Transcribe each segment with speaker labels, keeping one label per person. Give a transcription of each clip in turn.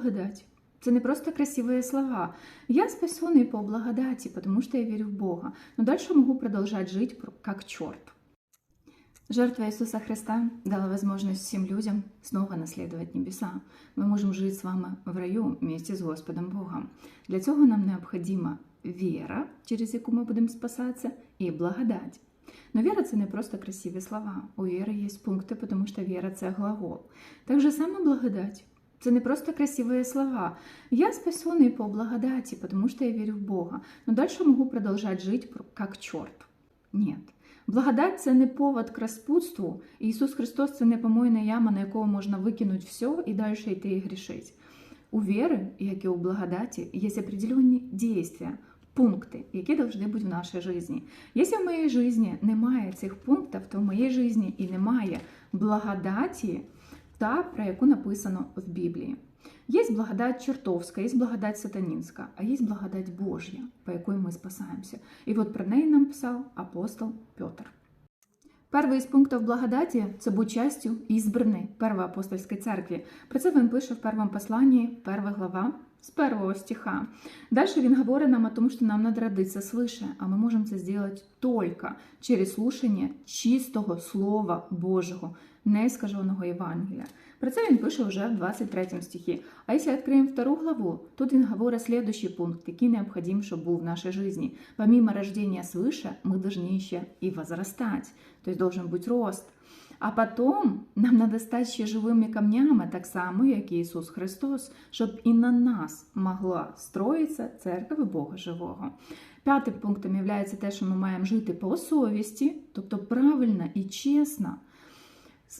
Speaker 1: благодать. Это не просто красивые слова. Я спасенный по благодати, потому что я верю в Бога. Но дальше могу продолжать жить как черт. Жертва Иисуса Христа дала возможность всем людям снова наследовать небеса. Мы можем жить с вами в раю вместе з Господом Богом. Для цього нам необхідна віра, через яку ми будемо спасатися, і благодать. Но віра це не просто красиві слова. У віри є пункти, тому що віра це глагол. Так же саме благодать. Це не просто красивые слова. Я спасенный по благодати, потому что я верю в Бога. Но дальше могу продолжать жить как черт. Нет. Благодать це не повод к распутству. Ісус Христос це не помойна яма, на якого можна викинути все і далі йти і грішити. У віри, як і у благодаті, є определенні дійства, пункти, які повинні бути в нашій житті. Якщо в моїй житті немає цих пунктів, то в моїй житті і немає благодаті, та, про яку написано в Біблії. Є благодать чертовська, є благодать сатанінська, а є благодать Божя, по якої ми спасаємося. І от про неї нам писав апостол Петр. Перший із пунктів благодаті це бути частю ізбраної Первої апостольської церкви. Про це він пише в першому посланні, перша глава, з першого стиха. Далі він говорить нам о том, що нам надо родитися свыше, а ми можемо це зробити тільки через слушання чистого Слова Божого, неискаженого Євангелія. Про це він пише вже в 23 стихі. А якщо відкриємо втору главу, тут він говорить следующий пункт, який необхідний, щоб був в нашій житті. Помимо рождения свыше, мы должны ще і возрастать. То есть должен бути рост. А потом нам надо стати ще живими камнями, так само, як і Ісус Христос, щоб і на нас могла строїтися церква Бога Живого. П'ятим пунктом є те, що ми маємо жити по совісті, тобто правильно і чесно.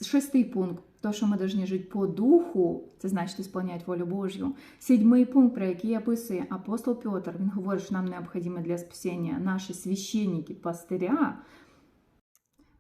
Speaker 1: Шестий пункт то, що ми повинні жити по духу, це значить ісполняти волю Божю. Сідьмий пункт, про який описує апостол Петр, він говорить, що нам необхідні для спасіння наші священники, пастиря,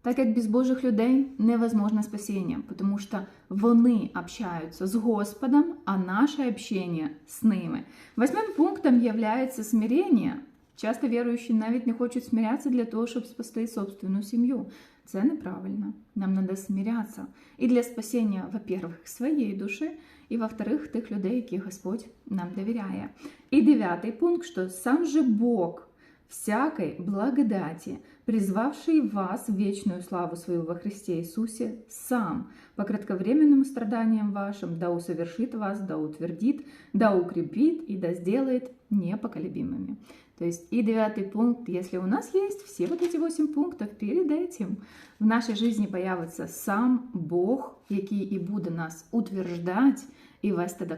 Speaker 1: так як без Божих людей невозможно спасіння, тому що вони общаються з Господом, а наше общение з ними. Восьмим пунктом є смирення. Часто віруючі навіть не хочуть смирятися для того, щоб спасти собственну сім'ю. Це неправильно. Нам треба смирятися. І для спасіння, во-первых, своєї душі, і во-вторых, тих людей, які Господь нам довіряє. І дев'ятий пункт, що сам же Бог всякой благодати, призвавший вас в вечную славу свою во Христе Иисусе, сам, по кратковременным страданиям вашим, да усовершит вас, да утвердит, да укрепит и да сделает непоколебимыми. То есть и девятый пункт, если у нас есть все вот эти восемь пунктов перед этим, в нашей жизни появится сам Бог, який и буде нас утверждать и вести до